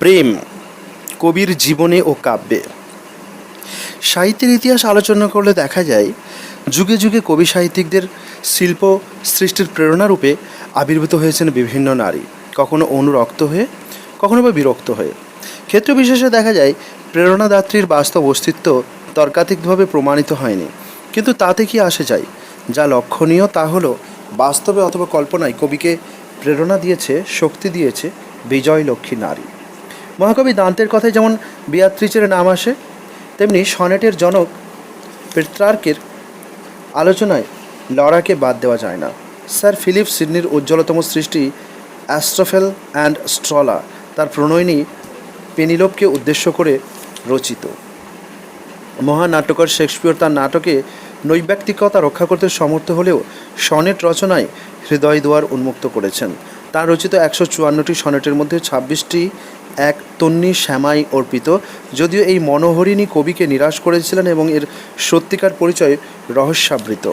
প্রেম, কবির জীবনে ও কাব্যে। সাহিত্যের ইতিহাস আলোচনা করলে দেখা যায়, যুগে যুগে কবি সাহিত্যিকদের শিল্প সৃষ্টির প্রেরণারূপে আবির্ভূত হয়েছেন বিভিন্ন নারী। কখনো অনুরক্ত হয়ে, কখনো বা বিরক্ত হয়ে। ক্ষেত্র বিশেষে দেখা যায়, প্রেরণাদাত্রীর বাস্তব অস্তিত্ব তর্কাতীতভাবে প্রমাণিত হয়নি। কিন্তু তাতে কি আসে যায়? যা লক্ষণীয় তা হলো, বাস্তবে অথবা কল্পনায় কবিকে প্রেরণা দিয়েছে, শক্তি দিয়েছে বিজয় লক্ষ্মী নারী। মহাকবি দান্তের কথায় যেমন বিয়াত্রিচের নাম আসে, তেমনি সনেটের জনক পেট্রার্কের আলোচনায় লড়াকে বাদ দেওয়া যায় না। স্যার ফিলিপ সিডনির উজ্জ্বলতম সৃষ্টি অ্যাস্ট্রোফেল অ্যান্ড স্ট্রলা, তার প্রণয়নী পেনিলোপকে উদ্দেশ্য করে রচিত। মহান নাট্যকার শেক্সপিয়র তার নাটকে নৈব্যক্তিকতা রক্ষা করতে সমর্থ হলেও সনেট রচনায় হৃদয় দুয়ার উন্মুক্ত করেছেন। তার রচিত একশো চুয়ান্নটি সনেটের মধ্যে ছাব্বিশটি এক তন্নি শ্যামাই অর্পিত। যদিও এই মনোহরিণী কবিকে নিরাশ করেছিলেন এবং এর সত্যিকার পরিচয় রহস্যাবৃত।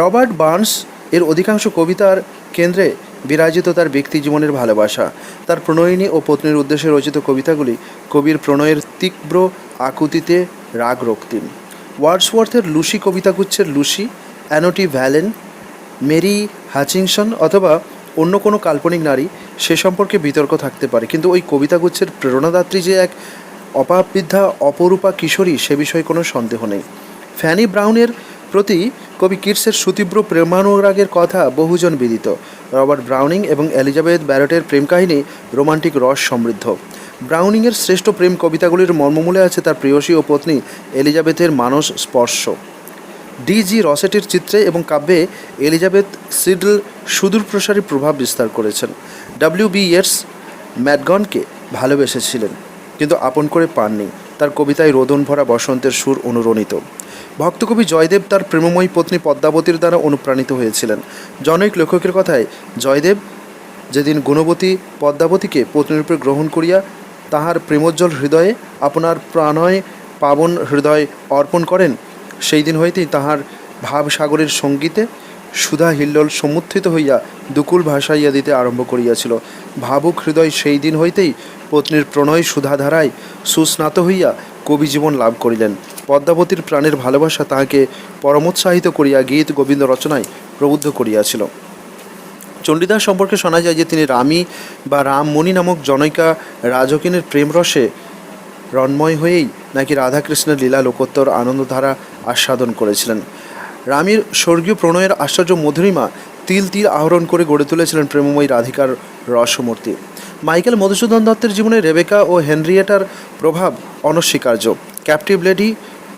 রবার্ট বার্নস এর অধিকাংশ কবিতার কেন্দ্রে বিরাজিত তার ব্যক্তি জীবনের ভালোবাসা। তার প্রণয়িনী ও পত্নীর উদ্দেশ্যে রচিত কবিতাগুলি কবির প্রণয়ের তীব্র আকুতিতে রাগ রক্তিম ওয়ার্ডসওয়ার্থের Lucy কবিতাগুচ্ছের Lucy, Annette Vallon, Mary Hutchinson অথবা অন্য কোনো কাল্পনিক নারী সে সম্পর্কে বিতর্ক থাকতে পারে। কিন্তু ওই কবিতাগুচ্ছের প্রেরণাদাত্রী যে এক অপাবৃদ্ধা অপরূপা কিশোরী সে বিষয়ে কোনো সন্দেহ নেই। ফ্যানি ব্রাউনের প্রতি কবি কিটসের সুতীব্র প্রেমানুরাগের কথা বহুজন বিদিত। রবার্ট ব্রাউনিং এবং এলিজাবেথ ব্যারটের প্রেম কাহিনী রোমান্টিক রস সমৃদ্ধ। ব্রাউনিংয়ের শ্রেষ্ঠ প্রেম কবিতাগুলির মর্মমূলে আছে তার প্রেয়সী ও পত্নী এলিজাবেথের মানস স্পর্শ। ডি জি রসেটের চিত্রে এবং কাব্যে এলিজাবেথ সিডল সুদূরপ্রসারী প্রভাব বিস্তার করেছেন। ডাব্লিউ বি ইয়েটস ম্যাডগনকে ভালোবেসেছিলেন, কিন্তু আপন করে পাননি। তার কবিতায় রোদন ভরা বসন্তের সুর অনুরণিত। ভক্তকবি জয়দেব তার প্রেমময়ী পত্নী পদ্মাবতীর দ্বারা অনুপ্রাণিত হয়েছিলেন। জনৈক লেখকের কথায়, জয়দেব যেদিন গুণবতী পদ্মাবতীকে পত্নীরূপে গ্রহণ করিয়া তাহার প্রেমোজ্জ্বল হৃদয়ে আপনার প্রাণয় পাবন হৃদয় অর্পণ করেন সেই দিন হইতেই তাহার ভাবসাগরের সঙ্গীতে সুধা হিল্লোল সমুত্থিত হইয়া দুকুল ভাসাইয়া দিতে আরম্ভ করিয়াছিল। ভাবুক হৃদয় সেই দিন হইতেই পত্নীর প্রণয় সুধাধারায় সুস্নাত হইয়া কবি জীবন লাভ করিলেন। পদ্মাবতীর প্রাণের ভালোবাসা তাহাকে পরমোৎসাহিত করিয়া গীত, গোবিন্দ রচনায় প্রবুদ্ধ করিয়াছিল। চণ্ডীদাস সম্পর্কে শোনা যায় যে, তিনি রামী বা রামমণি নামক জনৈকা রাজকিনের প্রেমরসে রন্ময় হয়েই নাকি রাধাকৃষ্ণের লীলা লোকোত্তর আনন্দধারা আস্বাদন করেছিলেন? রামীর স্বর্গীয় প্রণয়ের আশ্চর্য মধুরিমা তিল তিল আহরণ করে গড়ে তুলেছিলেন প্রেমময়ী রাধিকার রসমূর্তি। মাইকেল মধুসূদন দত্তের জীবনে রেবেকা ও হেনরিয়েটার প্রভাব অনস্বীকার্য। ক্যাপটিভ লেডি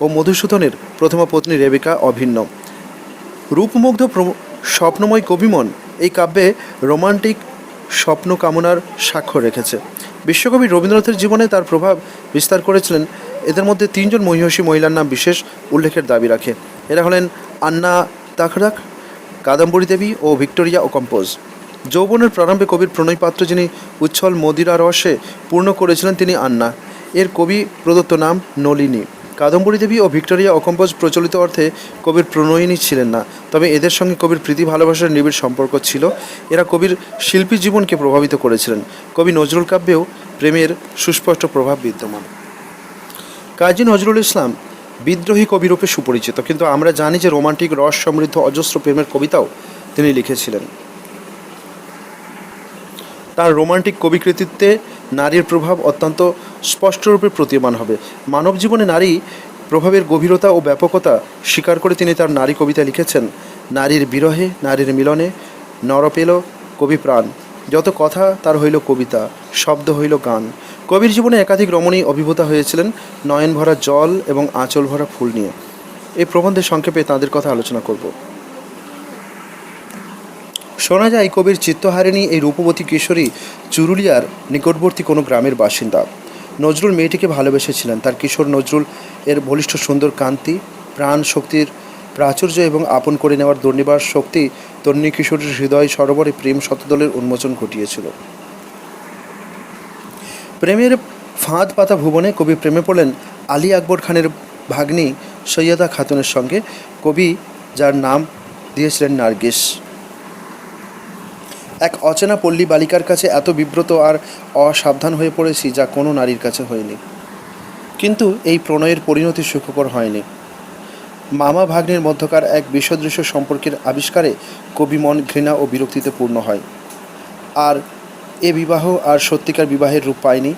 ও মধুসূদনের প্রথমা পত্নী রেবেকা অভিন্ন। রূপমুগ্ধ স্বপ্নময় কবিমন এই কাব্যে রোমান্টিক স্বপ্ন কামনার স্বাক্ষর রেখেছে। বিশ্বকবি রবীন্দ্রনাথের জীবনে তার প্রভাব বিস্তার করেছিলেন। এদের মধ্যে তিনজন মহিষী মহিলার নাম বিশেষ উল্লেখের দাবি রাখে। এরা হলেন আন্না তাখরাক কাদম্বরী দেবী ও ভিক্টোরিয়া কম্পোজ যৌবনের প্রারম্ভে কবির প্রণয়পাত্র যিনি উচ্ছল মদিরা রসে পূর্ণ করেছিলেন তিনি আন্না। এর কবি প্রদত্ত নাম নলিনী। কাদম্বরী দেবী ও ভিক্টোরিয়া অকম্পোজ প্রচলিত অর্থে কবির প্রণয়িনী ছিলেন না। তবে এদের সঙ্গে কবির প্রীতি, ভালোবাসার নিবিড় সম্পর্ক ছিল। এরা কবির শিল্পী জীবনকে প্রভাবিত করেছিলেন। কবি নজরুল কাব্যেও প্রেমের সুস্পষ্ট প্রভাব বিদ্যমান। কাজী নজরুল ইসলাম বিদ্রোহী কবিরূপে সুপরিচিত, কিন্তু আমরা জানি যে রোমান্টিক, রস সমৃদ্ধ, অজস্র প্রেমের কবিতাও তিনি লিখেছিলেন। তার রোমান্টিক কবিকৃতিত্বে নারীর প্রভাব অত্যন্ত স্পষ্টরূপে প্রতীয়মান হবে। মানব জীবনে নারী প্রভাবের গভীরতা ও ব্যাপকতা স্বীকার করে তিনি তার নারী কবিতা লিখেছেন, নারীর বিরহে, নারীর মিলনে নরপেল কবি প্রাণ। যত কথা, তার হইল কবিতা, শব্দ হইল গান। কবির জীবনে একাধিক রমণী অভিভূতা হয়েছিলেন, নয়ন ভরা জল এবং আঁচল ভরা ফুল নিয়ে। এই প্রবন্ধে সংক্ষেপে তাদের কথা আলোচনা করব। শোনা যায় কবির চিত্তহারিণী এই রূপবতী কিশোরী চুরুলিয়ার নিকটবর্তী কোনো গ্রামের বাসিন্দা। নজরুল মেয়েটিকে ভালোবেসেছিলেন। তার কিশোর নজরুল এর বলিষ্ঠ সুন্দর কান্তি, প্রাণ শক্তির প্রাচুর্য এবং আপন করে নেওয়ার দুর্নিবার শক্তি তন্নি কিশোরীর হৃদয় সরোবরে প্রেম শতদলের উন্মোচন ঘটিয়েছিল। প্রেমের ফাঁদ পাতা ভুবনে কবি প্রেমে পড়লেন আলী আকবর খানের ভাগ্নি সৈয়দা খাতুনের সঙ্গে। কবি যার নাম দিয়েছিলেন নার্গিস। এক অচেনা পল্লী বালিকার কাছে এত বিব্রত আর অসাবধান হয়ে পড়েছি যা কোনো নারীর কাছে হয়নি। কিন্তু এই প্রণয়ের পরিণতি সুখকর হয়নি। মামা ভাগ্নের মধ্যকার এক বিসদৃশ্য সম্পর্কের আবিষ্কারে কবি মন ঘৃণা ও বিরক্তিতে পূর্ণ হয়। আর এ বিবাহ আর সত্যিকার বিবাহের রূপ পায়নি।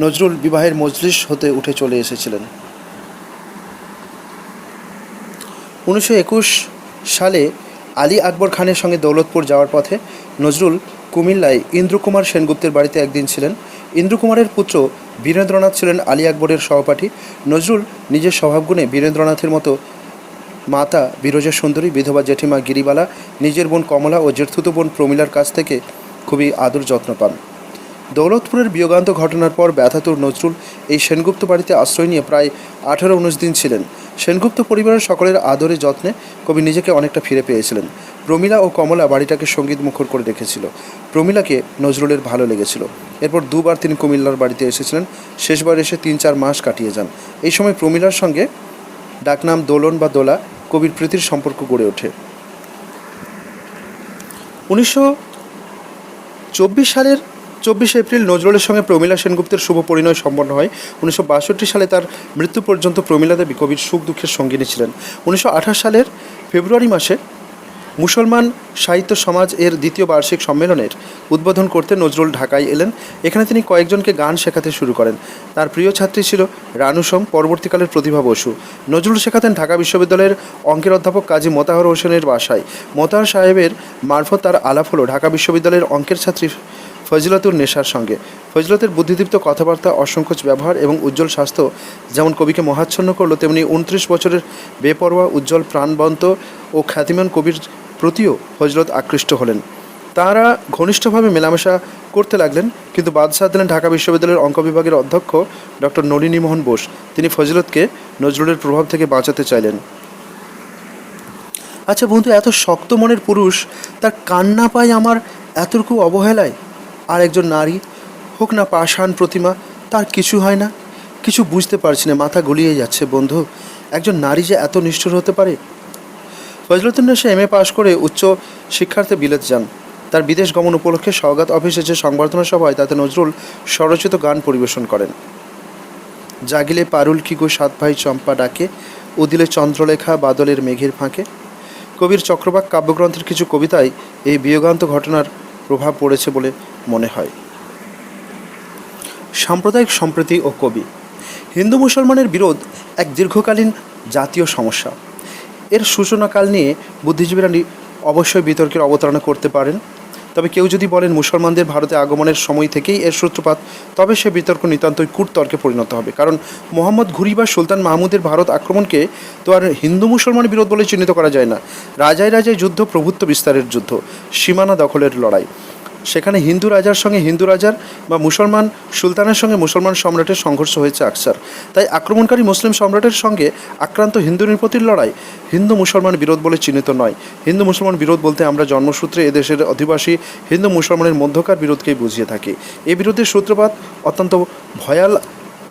নজরুল বিবাহের মজলিস হতে উঠে চলে এসেছিলেন। উনিশশো একুশ সালে আলী আকবর খানের সঙ্গে দৌলতপুর যাওয়ার পথে নজরুল কুমিল্লায় ইন্দ্রকুমার সেনগুপ্তের বাড়িতে একদিন ছিলেন। ইন্দ্রকুমারের পুত্র বীরেন্দ্রনাথ ছিলেন আলী আকবরের সহপাঠী। নজরুল নিজের স্বভাবগুণে বীরেন্দ্রনাথের মতো মাতা বিরজা সুন্দরী, বিধবা জেঠিমা গিরিবালা, নিজের বোন কমলা ও জেঠুতো বোন প্রমিলার কাছ থেকে খুবই আদর যত্ন পান। দৌলতপুরের বিয়োগান্ত ঘটনার পর ব্যথাতুর নজরুল এই সেনগুপ্ত বাড়িতে আশ্রয় নিয়ে প্রায় আঠারো উনিশ দিন ছিলেন। সেনগুপ্ত পরিবারের সকলের আদরে যত্নে কবি নিজেকে অনেকটা ফিরে পেয়েছিলেন। প্রমিলা ও কমলা বাড়িটাকে সংগীত মুখর করে রেখেছিল প্রমিলাকে নজরুলের ভালো লেগেছিল। এরপর দুবার তিনি কুমিল্লার বাড়িতে এসেছিলেন। শেষবার এসে তিন চার মাস কাটিয়ে যান। এই সময় প্রমিলার সঙ্গে ডাকনাম দোলন বা দোলা কবির প্রীতির সম্পর্ক গড়ে ওঠে। উনিশশো চব্বিশ সালের চব্বিশে এপ্রিল নজরুলের সঙ্গে প্রমীলা সেনগুপ্তের শুভ পরিণয় সম্পন্ন হয়। উনিশশো বাষট্টি সালে তার মৃত্যু পর্যন্ত প্রমীলা দেবী কবির সুখ দুঃখের সঙ্গিনী ছিলেন। উনিশশো আঠাশ সালের ফেব্রুয়ারি মাসে মুসলমান সাহিত্য সমাজ এর দ্বিতীয় বার্ষিক সম্মেলনের উদ্বোধন করতে নজরুল ঢাকায় এলেন। এখানে তিনি কয়েকজনকে গান শেখাতে শুরু করেন। তার প্রিয় ছাত্রী ছিল রানু পরবর্তীকালের প্রতিভা বসু। নজরুল শেখাতেন ঢাকা বিশ্ববিদ্যালয়ের অঙ্কের অধ্যাপক কাজী মোতাহার হোসেনের বাসায়। মোতাহার সাহেবের মারফত তার আলাপ হলো ঢাকা বিশ্ববিদ্যালয়ের অঙ্কের ছাত্রী ফজিলতুর নেশার সঙ্গে। ফজিলতের বুদ্ধিদীপ্ত কথাবার্তা, অসংকোচ ব্যবহার এবং উজ্জ্বল স্বাস্থ্য যেমন কবিকে মহাচ্ছন্ন করল, তেমনি উনত্রিশ বছরের বেপরোয়া, উজ্জ্বল, প্রাণবন্ত ও খ্যাতিমান কবির প্রতিও ফজলত আকৃষ্ট হলেন। তারা ঘনিষ্ঠভাবে মেলামেশা করতে লাগলেন, কিন্তু বাদশাহ দিলেন ঢাকা বিশ্ববিদ্যালয়ের অঙ্ক বিভাগের অধ্যক্ষ ডক্টর নলিনী মোহন বোস, তিনি ফজলতকে নজরুলের প্রভাব থেকে বাঁচাতে চাইলেন। আচ্ছা বন্ধু, এত শক্ত মনের পুরুষ, তার কান্না পায় আমার এতটুকু অবহেলায়? আর একজন নারী, হোক না পাষাণ প্রতিমা, তার কিছু হয় না। কিছু বুঝতে পারছি না, মাথা গলিয়ে যাচ্ছে, বন্ধু। একজন নারী যে এত নিষ্ঠুর হতে পারে? ফজলুদ্দিন নেশা এম এ পাশ করে উচ্চ শিক্ষার্থে বিলেত যান। তার বিদেশ গমন উপলক্ষে সওগাত অফিসে যে সংবর্ধনা সভা হয়, তাতে নজরুল স্বরচিত গান পরিবেশন করেন। জাগিলে পারুল কি গো সাত ভাই চম্পা ডাকে, উদিলে চন্দ্রলেখা বাদলের মেঘের ফাঁকে। কবির চক্রবাক কাব্যগ্রন্থের কিছু কবিতায় এই বিয়োগান্ত ঘটনার প্রভাব পড়েছে বলে মনে হয়। সাম্প্রদায়িক সম্প্রীতি ও কবি। হিন্দু মুসলমানের বিরোধ এক দীর্ঘকালীন জাতীয় সমস্যা। এর সূচনাকাল নিয়ে বুদ্ধিজীবীরা অবশ্যই বিতর্কের অবতারণা করতে পারেন। তবে কেউ যদি বলেন মুসলমানদের ভারতে আগমনের সময় থেকেই এর সূত্রপাত, তবে সে বিতর্ক নিতান্তই কূটতর্কে পরিণত হবে। কারণ মোহাম্মদ ঘুরি বা সুলতান মাহমুদের ভারত আক্রমণকে তো আর হিন্দু মুসলমান বিরোধ বলে চিহ্নিত করা যায় না। রাজায় রাজায় যুদ্ধ, প্রভুত্ব বিস্তারের যুদ্ধ, সীমানা দখলের লড়াই। সেখানে হিন্দু রাজার সঙ্গে হিন্দু রাজার বা মুসলমান সুলতানের সঙ্গে মুসলমান সম্রাটের সংঘর্ষ হয়েছে আকসার। তাই আক্রমণকারী মুসলিম সম্রাটের সঙ্গে আক্রান্ত হিন্দু নৃপতির লড়াই হিন্দু মুসলমান বিরোধ বলে চিহ্নিত নয়। হিন্দু মুসলমান বিরোধ বলতে আমরা জন্মসূত্রে এদেশের অধিবাসী হিন্দু মুসলমানের মধ্যকার বিরোধকেই বুঝিয়ে থাকি। এই বিরোধের সূত্রপাত অত্যন্ত ভয়াল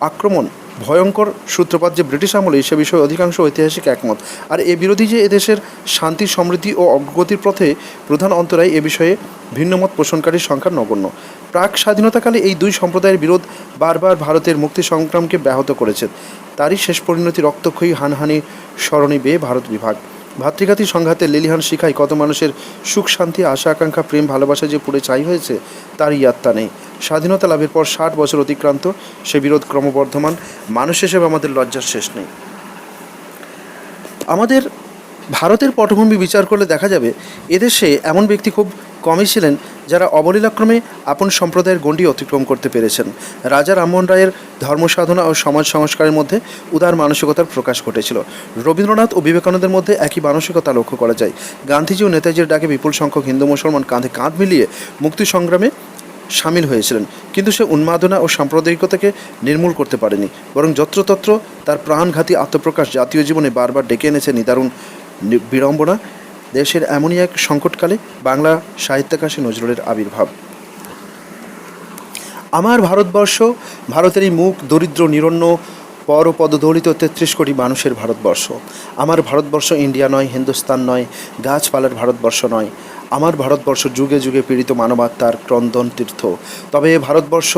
আক্রমণ। ভয়ঙ্কর সূত্রপাত যে ব্রিটিশ আমলে, সে বিষয়ে অধিকাংশ ঐতিহাসিক একমত। আর এ বিরোধী যে এদেশের শান্তি, সমৃদ্ধি ও অগ্রগতির পথে প্রধান অন্তরায় এ বিষয়ে ভিন্নমত পোষণকারীর সংখ্যা নগণ্য। প্রাক স্বাধীনতাকালে এই দুই সম্প্রদায়ের বিরোধ বারবার ভারতের মুক্তি সংগ্রামকে ব্যাহত করেছে। তারই শেষ পরিণতি রক্তক্ষয়ী হানহানি স্মরণী বেয়ে ভারত বিভাগ। ভাতৃঘাতী সংঘাতে লেলিহান শিখায় কত মানুষের সুখ, শান্তি, আশা, আকাঙ্ক্ষা, প্রেম, ভালোবাসা যে পুড়ে চাই হয়েছে তার ইয়াত্তা নেই। স্বাধীনতা লাভের পর ষাট বছর অতিক্রান্ত, সে বিরোধ ক্রমবর্ধমান। মানুষ হিসেবে আমাদের লজ্জার শেষ নেই। আমাদের ভারতের পটভূমি বিচার করলে দেখা যাবে, এদেশে এমন ব্যক্তি খুব কমই ছিলেন যারা অবলীলাক্রমে আপন সম্প্রদায়ের গণ্ডি অতিক্রম করতে পেরেছেন। রাজা রামমোহন রায়ের ধর্মসাধনা ও সমাজ সংস্কারের মধ্যে উদার মানসিকতার প্রকাশ ঘটেছিল। রবীন্দ্রনাথ ও বিবেকানন্দের মধ্যে একই মানসিকতা লক্ষ্য করা যায়। গান্ধীজি ও নেতাজির ডাকে বিপুল সংখ্যক হিন্দু মুসলমান কাঁধে কাঁধ মিলিয়ে মুক্তি সংগ্রামে সামিল হয়েছিলেন। কিন্তু সে উন্মাদনা ও সাম্প্রদায়িকতাকে নির্মূল করতে পারেনি। বরং যত্রতত্র তার প্রাণঘাতী আত্মপ্রকাশ জাতীয় জীবনে বারবার ডেকে এনেছে নিদারুণ বিড়ম্বনা দেশের এমনই এক সংকটকালে বাংলা সাহিত্যাকাশে নজরুলের আবির্ভাব। আমার ভারতবর্ষ, ভারতেরই মুখ, দরিদ্র, নিরন্ন, পর পদদলিত তেত্রিশ কোটি মানুষের ভারতবর্ষ। আমার ভারতবর্ষ ইন্ডিয়া নয়, হিন্দুস্তান নয়, গাছপালার ভারতবর্ষ নয়। আমার ভারতবর্ষ যুগে যুগে পীড়িত মানবাত্মার ক্রন্দন তীর্থ। তবে এ ভারতবর্ষ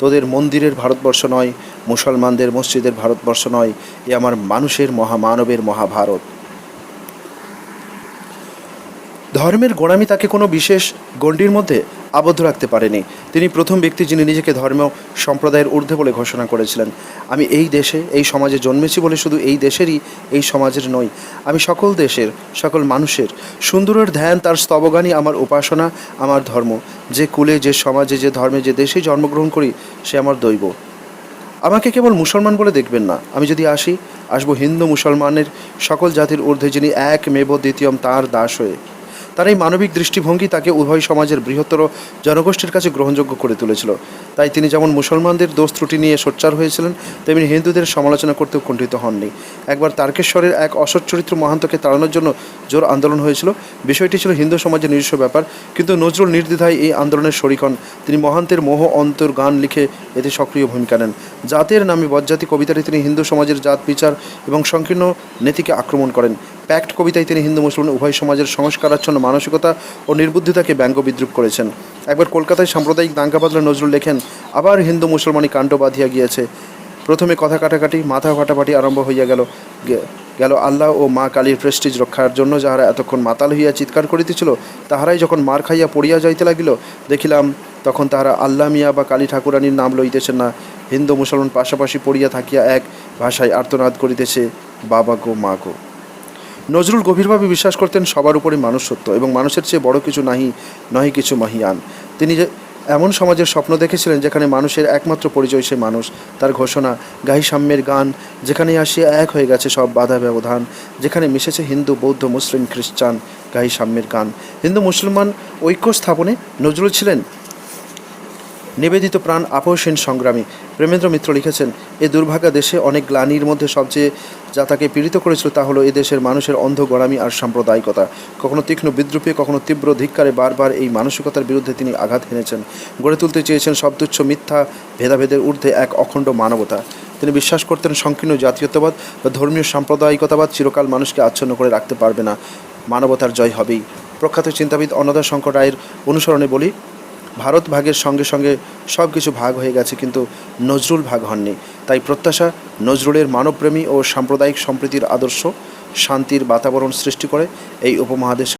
তোদের মন্দিরের ভারতবর্ষ নয়, মুসলমানদের মসজিদের ভারতবর্ষ নয়, এ আমার মানুষের মহামানবের মহাভারত। ধর্মের গোড়ামি তাকে কোনো বিশেষ গণ্ডির মধ্যে আবদ্ধ রাখতে পারেনি। তিনি প্রথম ব্যক্তি যিনি নিজেকে ধর্ম সম্প্রদায়ের ঊর্ধ্বে বলে ঘোষণা করেছিলেন। আমি এই দেশে, এই সমাজে জন্মেছি বলে শুধু এই দেশেরই, এই সমাজের নই। আমি সকল দেশের, সকল মানুষের সুন্দরের ধ্যান, তার স্তবগানই আমার উপাসনা, আমার ধর্ম। যে কুলে, যে সমাজে, যে ধর্মে, যে দেশে জন্মগ্রহণ করি, সে আমার দৈব। আমাকে কেবল মুসলমান বলে দেখবেন না। আমি যদি আসি, আসব হিন্দু মুসলমানের সকল জাতির ঊর্ধ্বে যিনি এক মেব দ্বিতীয়ম তার দাস হয়ে। তার এই মানবিক দৃষ্টিভঙ্গি তাকে উভয় সমাজের বৃহত্তর জনগোষ্ঠীর কাছে গ্রহণযোগ্য করে তুলেছিল। তাই তিনি যেমন মুসলমানদের দোষ ত্রুটি নিয়ে সোচ্চার হয়েছিলেন, তেমনি হিন্দুদের সমালোচনা করতেও কুণ্ঠিত হননি। একবার তারকেশ্বরের এক অসৎ চরিত্র মহান্তকে তাড়ানোর জন্য জোর আন্দোলন হয়েছিল। বিষয়টি ছিল হিন্দু সমাজের নিজস্ব ব্যাপার, কিন্তু নজরুল নির্দ্বিধায় এই আন্দোলনের শরিক হন তিনি মহান্তের মোহ, অন্তর, গান লিখে এতে সক্রিয় ভূমিকা নেন। জাতের নামে বজ্জাতি কবিতাটি তিনি হিন্দু সমাজের জাত, বিচার এবং সংকীর্ণ নীতিকে আক্রমণ করেন। প্যাক্ট কবিতায় তিনি হিন্দু মুসলমান উভয় সমাজের সংস্কারাচ্ছন্ন মানসিকতা ও নির্বুদ্ধিতাকে ব্যঙ্গ বিদ্রুপ করেছেন। একবার কলকাতায় সাম্প্রদায়িক দাঙ্গা বাদলা নজরুল লেখেন, আবার হিন্দু মুসলমানি কাণ্ড বাঁধিয়া গিয়েছে। প্রথমে কথা কাটাকাটি, মাথা ফাটাফাটি আরম্ভ হইয়া গেল গেল আল্লাহ ও মা কালীর প্রেস্টিজ রক্ষার জন্য যাহারা এতক্ষণ মাতাল হইয়া চিৎকার করিতেছিল, তাহারাই যখন মার খাইয়া পড়িয়া যাইতে লাগিল, দেখিলাম তখন তাহারা আল্লাহ মিয়া বা কালী ঠাকুরানীর নাম লইতেছেন না। হিন্দু মুসলমান পাশাপাশি পড়িয়া থাকিয়া এক ভাষায় আর্তনাদ করিতেছে, বাবা গো, মা গো। নজরুল গভীরভাবে বিশ্বাস করতেন সবার উপরে মানুষ সত্য এবং মানুষের চেয়ে বড় কিছু নাহি, নহি কিছু মহিয়ান। তিনি যে এমন সমাজের স্বপ্ন দেখেছিলেন যেখানে মানুষের একমাত্র পরিচয় সে মানুষ। তার ঘোষণা, গাহি সাম্যের গান যেখানে আসিয়া এক হয়ে গেছে সব বাধা ব্যবধান, যেখানে মিশেছে হিন্দু, বৌদ্ধ, মুসলিম, খ্রিস্টান, গাহি সাম্যের গান। হিন্দু মুসলমান ঐক্য স্থাপনে নজরুল ছিলেন নিবেদিত প্রাণ আপসহীন সংগ্রামী। প্রেমেন্দ্র মিত্র লিখেছেন, এ দুর্ভাগা দেশে অনেক গ্লানির মধ্যে সবচেয়ে যা তাকে পীড়িত করেছিল তা হলো দেশের মানুষের অন্ধ গোড়ামি আর সাম্প্রদায়িকতা। কখনো তীক্ষ্ণ বিদ্রুপে, কখনো তীব্র ধিক্কারে বারবার এই মানসিকতার বিরুদ্ধে তিনি আঘাত হেনেছেন। গড়ে তুলতে চেয়েছেন সব তুচ্ছ মিথ্যা ভেদাভেদের ঊর্ধ্বে এক অখণ্ড মানবতা। তিনি বিশ্বাস করতেন, সংকীর্ণ জাতীয়তাবাদ বা ধর্মীয় সাম্প্রদায়িকতাবাদ চিরকাল মানুষকে আচ্ছন্ন করে রাখতে পারবে না। মানবতার জয় হবেই। প্রখ্যাত চিন্তাবিদ অন্নদা শঙ্কর রায়ের অনুসরণে বলি ভারত ভাগের সঙ্গে সঙ্গে সব কিছু ভাগ হয়ে গেছে, কিন্তু নজরুল ভাগ হননি। তাই প্রত্যাশা, নজরুলের মানবপ্রেমী ও সাম্প্রদায়িক সম্প্রীতির আদর্শ শান্তির বাতাবরণ সৃষ্টি করে এই উপমহাদেশ